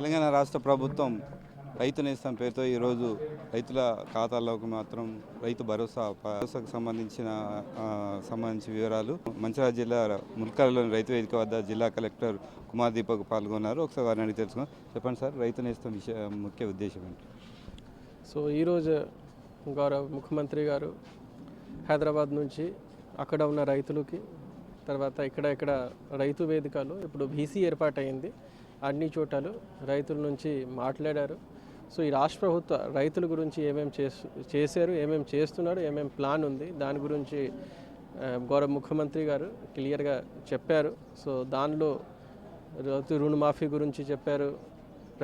తెలంగాణ రాష్ట్ర ప్రభుత్వం రైతు నేస్తం పేరుతో ఈరోజు రైతుల ఖాతాల్లోకి మాత్రం రైతు భరోసా భరోసాకు సంబంధించిన సంబంధించిన వివరాలు మంచిర్యాల జిల్లా ముల్కాలలోని రైతు వేదిక వద్ద జిల్లా కలెక్టర్ కుమార్ దీపక్ పాల్గొన్నారు. ఒకసారి వారిని అడిగి తెలుసుకుందాం. చెప్పండి సార్ రైతు నేస్తం విషయ ముఖ్య ఉద్దేశం ఏంటి? సో ఈరోజు గౌరవ ముఖ్యమంత్రి గారు హైదరాబాద్ నుంచి అక్కడ ఉన్న రైతులకి తర్వాత ఇక్కడ ఇక్కడ రైతు వేదికలో ఇప్పుడు బీసీ ఏర్పాటైంది. అన్ని చోటలు రైతుల నుంచి మాట్లాడారు. సో ఈ రాష్ట్ర ప్రభుత్వ రైతుల గురించి ఏమేమి చేసు చేశారు ఏమేమి చేస్తున్నారు ఏమేమి ప్లాన్ ఉంది దాని గురించి గౌరవ ముఖ్యమంత్రి గారు క్లియర్గా చెప్పారు. సో దానిలో రైతు రుణమాఫీ గురించి చెప్పారు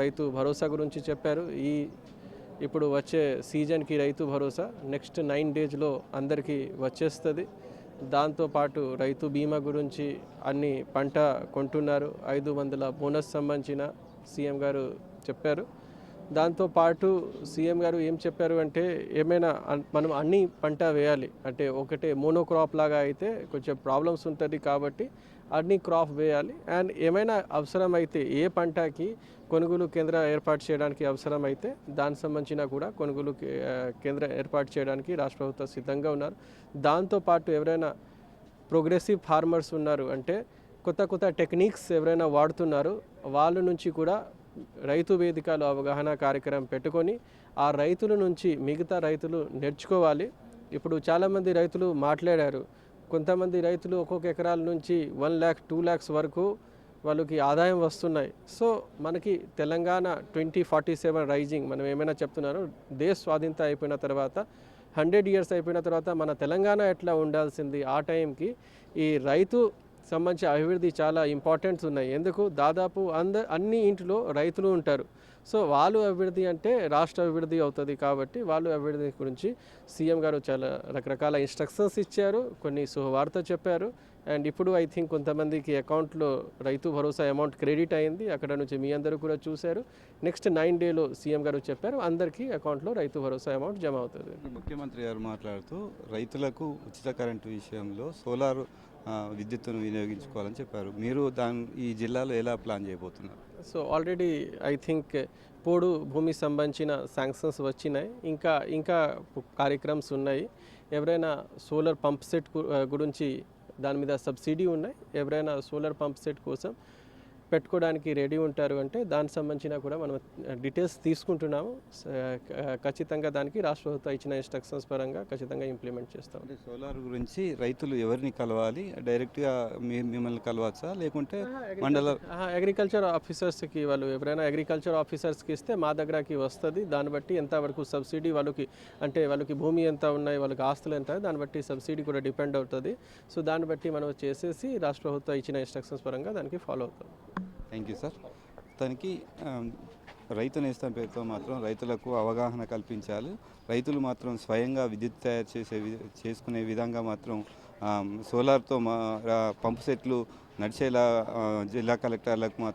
రైతు భరోసా గురించి చెప్పారు. ఈ ఇప్పుడు వచ్చే సీజన్కి రైతు భరోసా నెక్స్ట్ నైన్ డేస్లో అందరికీ వచ్చేస్తుంది. దాంతోపాటు రైతు బీమా గురించి అన్ని పంట కొంటున్నారు. ఐదు వందల బోనస్ సంబంధించిన సీఎం గారు చెప్పారు. దాంతోపాటు సీఎం గారు ఏం చెప్పారు అంటే ఏమైనా మనం అన్ని పంట వేయాలి. అంటే ఒకటే మోనోక్రాప్ లాగా అయితే కొంచెం ప్రాబ్లమ్స్ ఉంటుంది కాబట్టి అన్ని క్రాప్ వేయాలి. అండ్ ఏమైనా అవసరమైతే ఏ పంటకి కొనుగోలు కేంద్ర ఏర్పాటు చేయడానికి అవసరమైతే దానికి సంబంధించిన కూడా కొనుగోలు కేంద్రం కేంద్ర ఏర్పాటు చేయడానికి రాష్ట్ర ప్రభుత్వం సిద్ధంగా ఉన్నారు. దాంతోపాటు ఎవరైనా ప్రోగ్రెసివ్ ఫార్మర్స్ ఉన్నారు అంటే కొత్త కొత్త టెక్నిక్స్ ఎవరైనా వాడుతున్నారు వాళ్ళ నుంచి కూడా రైతు వేదికలో అవగాహన కార్యక్రమం పెట్టుకొని ఆ రైతుల నుంచి మిగతా రైతులు నేర్చుకోవాలి. ఇప్పుడు చాలామంది రైతులు మాట్లాడారు. కొంతమంది రైతులు ఒక్కొక్క ఎకరాల నుంచి వన్ ల్యాక్ టూ ల్యాక్స్ వరకు వాళ్ళకి ఆదాయం వస్తున్నాయి. సో మనకి Telangana twenty forty seven rising మనం ఏమైనా చెప్తున్నారు దేశ స్వాధీనత అయిపోయిన తర్వాత హండ్రెడ్ ఇయర్స్ అయిపోయిన తర్వాత మన తెలంగాణ ఎట్లా ఉండాల్సింది ఆ టైంకి ఈ రైతు సంబంధించి అభివృద్ధి చాలా ఇంపార్టెంట్స్ ఉన్నాయి. ఎందుకు? దాదాపు అంద అన్ని ఇంటిలో రైతులు ఉంటారు. సో వాళ్ళు అభివృద్ధి అంటే రాష్ట్ర అభివృద్ధి అవుతుంది కాబట్టి వాళ్ళు అభివృద్ధి గురించి సీఎం గారు చాలా రకరకాల ఇన్స్ట్రక్షన్స్ ఇచ్చారు. కొన్ని శుభవార్త చెప్పారు. అండ్ ఇప్పుడు ఐ థింక్ కొంతమందికి అకౌంట్లో రైతు భరోసా అమౌంట్ క్రెడిట్ అయింది. అక్కడ నుంచి మీ అందరూ కూడా చూశారు. నెక్స్ట్ నైన్ డేలో సీఎం గారు చెప్పారు. అందరికీ అకౌంట్లో రైతు భరోసా అమౌంట్ జమ అవుతుంది. ముఖ్యమంత్రి గారు మాట్లాడుతూ రైతులకు ఉచిత కరెంటు విషయంలో సోలార్ విద్యుత్తును వినియోగించుకోవాలని చెప్పారు. మీరు దాని ఈ జిల్లాలో ఎలా ప్లాన్ చేయబోతున్నారు? సో ఆల్రెడీ ఐ థింక్ పోడు భూమి సంబంధించిన శాంక్షన్స్ వచ్చినాయి. ఇంకా ఇంకా కార్యక్రమ్స్ ఉన్నాయి. ఎవరైనా సోలార్ పంప్ సెట్ గురించి దాని మీద సబ్సిడీ ఉన్నాయి. ఎవరైనా సోలార్ పంప్ సెట్ కోసం పెట్టుకోవడానికి రెడీ ఉంటారు అంటే దానికి సంబంధించిన కూడా మనం డీటెయిల్స్ తీసుకుంటున్నాము. ఖచ్చితంగా దానికి రాష్ట్ర ప్రభుత్వం ఇచ్చిన ఇన్స్ట్రక్షన్స్ పరంగా ఖచ్చితంగా ఇంప్లిమెంట్ చేస్తాం. అంటే సోలార్ గురించి రైతులు ఎవరిని కలవాలి? డైరెక్ట్గా మిమ్మల్ని కలవచ్చా? లేకుంటే మండల అగ్రికల్చర్ ఆఫీసర్స్కి వాళ్ళు ఎవరైనా అగ్రికల్చర్ ఆఫీసర్స్కి ఇస్తే మా దగ్గరకి వస్తుంది. దాన్ని బట్టి ఎంతవరకు సబ్సిడీ వాళ్ళకి అంటే వాళ్ళకి భూమి ఎంత ఉన్నాయి వాళ్ళకి ఆస్తులు ఎంత దాన్ని బట్టి సబ్సిడీ కూడా డిపెండ్ అవుతుంది. సో దాన్ని బట్టి మనం చేసేసి రాష్ట్ర ప్రభుత్వం ఇచ్చిన ఇన్స్ట్రక్షన్స్ పరంగా దానికి ఫాలో అవుతాం. Thank you sir. తనకి రైతు నేస్తం పేరుతో మాత్రం రైతులకు అవగాహన కల్పించాలి. రైతులు మాత్రం స్వయంగా విద్యుత్ తయారు చేసే చేసుకునే విధంగా మాత్రం సోలార్తో మా పంపు సెట్లు నడిచేలా జిల్లా కలెక్టర్లకు మాత్రం